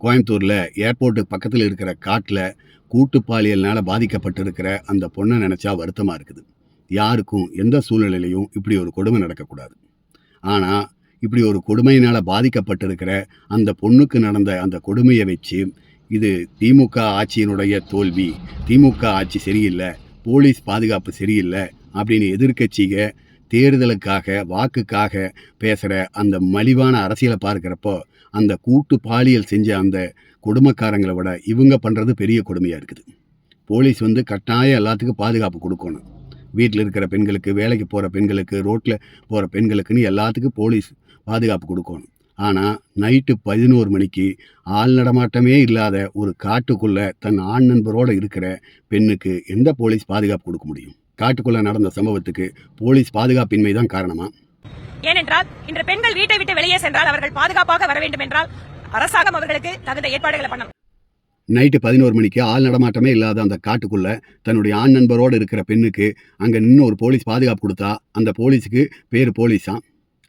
கோயம்புத்தூரில் ஏர்போர்ட்டுக்கு பக்கத்தில் இருக்கிற காட்டில் கூட்டு பாலியல்னால பாதிக்கப்பட்டிருக்கிற அந்த பொண்ணை நினச்சா வருத்தமாக இருக்குது. யாருக்கும் எந்த சூழ்நிலையிலையும் இப்படி ஒரு கொடுமை நடக்கக்கூடாது. ஆனால் இப்படி ஒரு கொடுமையினால் பாதிக்கப்பட்டிருக்கிற அந்த பொண்ணுக்கு நடந்த அந்த கொடுமையை வச்சு இது திமுக ஆட்சியினுடைய தோல்வி திமுக ஆட்சி சரியில்லை போலீஸ் பாதுகாப்பு சரியில்லை அப்படின்னு எதிர்க்கட்சிக தேர்தலுக்காக வாக்குக்காக பேசுகிற அந்த மலிவான அரசியலை பார்க்குறப்போ அந்த கூட்டு பாலியல் செஞ்ச அந்த கொடுமைக்காரங்களை விட இவங்க பண்ணுறது பெரிய கொடுமையாக இருக்குது. போலீஸ் வந்து கட்டாயம் எல்லாத்துக்கும் பாதுகாப்பு கொடுக்கணும். வீட்டில் இருக்கிற பெண்களுக்கு வேலைக்கு போகிற பெண்களுக்கு ரோட்டில் போகிற பெண்களுக்குன்னு எல்லாத்துக்கும் போலீஸ் பாதுகாப்பு கொடுக்கணும். ஆனால் நைட்டு பதினோரு மணிக்கு ஆள் நடமாட்டமே இல்லாத ஒரு காட்டுக்குள்ளே தன் ஆண் நண்பரோடு இருக்கிற பெண்ணுக்கு எந்த போலீஸ் பாதுகாப்பு கொடுக்க முடியும்? காட்டுக்குள்ளே நடந்த சம்பவத்துக்கு போலீஸ் பாதுகாப்பின்மை தான் காரணமா? ஏனென்றால் இன்று பெண்கள் வீட்டை விட்டு வெளியே சென்றால் அவர்கள் பாதுகாப்பாக வர வேண்டும் என்றால் அரசாங்கம் அவர்களுக்கு தகுந்த ஏற்பாடுகளை பண்ணணும். நைட்டு பதினோரு மணிக்கு ஆள் நடமாட்டமே இல்லாத அந்த காட்டுக்குள்ளே தன்னுடைய ஆண் நண்பரோடு இருக்கிற பெண்ணுக்கு அங்கே நின்று ஒரு போலீஸ் பாதுகாப்பு கொடுத்தா அந்த போலீஸுக்கு பேர் போலீஸா?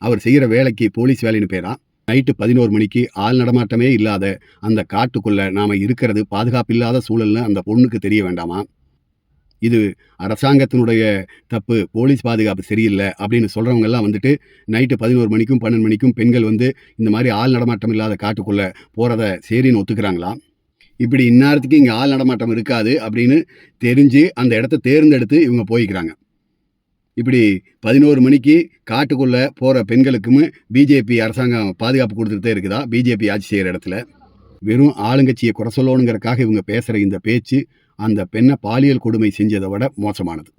அவர் செய்கிற வேலைக்கு போலீஸ் வேலைன்னு பேரா? நைட்டு பதினோரு மணிக்கு ஆள் நடமாட்டமே இல்லாத அந்த காட்டுக்குள்ளே நாம் இருக்கிறது பாதுகாப்பு இல்லாத சூழல்னு அந்த பொண்ணுக்கு தெரிய வேண்டாமா? இது அரசாங்கத்தினுடைய தப்பு போலீஸ் பாதுகாப்பு சரியில்லை அப்படின்னு சொல்கிறவங்கெல்லாம் வந்துட்டு நைட்டு பதினோரு மணிக்கும் பன்னெண்டு மணிக்கும் பெண்கள் வந்து இந்த மாதிரி ஆள் நடமாட்டம் இல்லாத காட்டுக்குள்ளே போகிறத சரின்னு ஒத்துக்கிறாங்களா? இப்படி இந்நேரத்துக்கு இங்கே ஆள் நடமாட்டம் இருக்காது அப்படின்னு தெரிஞ்சு அந்த இடத்த தேர்ந்தெடுத்து இவங்க போய்க்கிறாங்க. இப்படி பதினோரு மணிக்கு காட்டுக்குள்ளே போகிற பெண்களுக்கும் பிஜேபி அரசாங்கம் பாதுகாப்பு கொடுத்துட்டே இருக்குதா? பிஜேபி ஆட்சி செய்கிற இடத்துல. வெறும் ஆளுங்கட்சியை குறை சொல்லணுங்கிறக்காக இவங்க பேசுகிற இந்த பேச்சு அந்த பெண்ணை பாலியல் கொடுமை செஞ்சதை விட மோசமானது.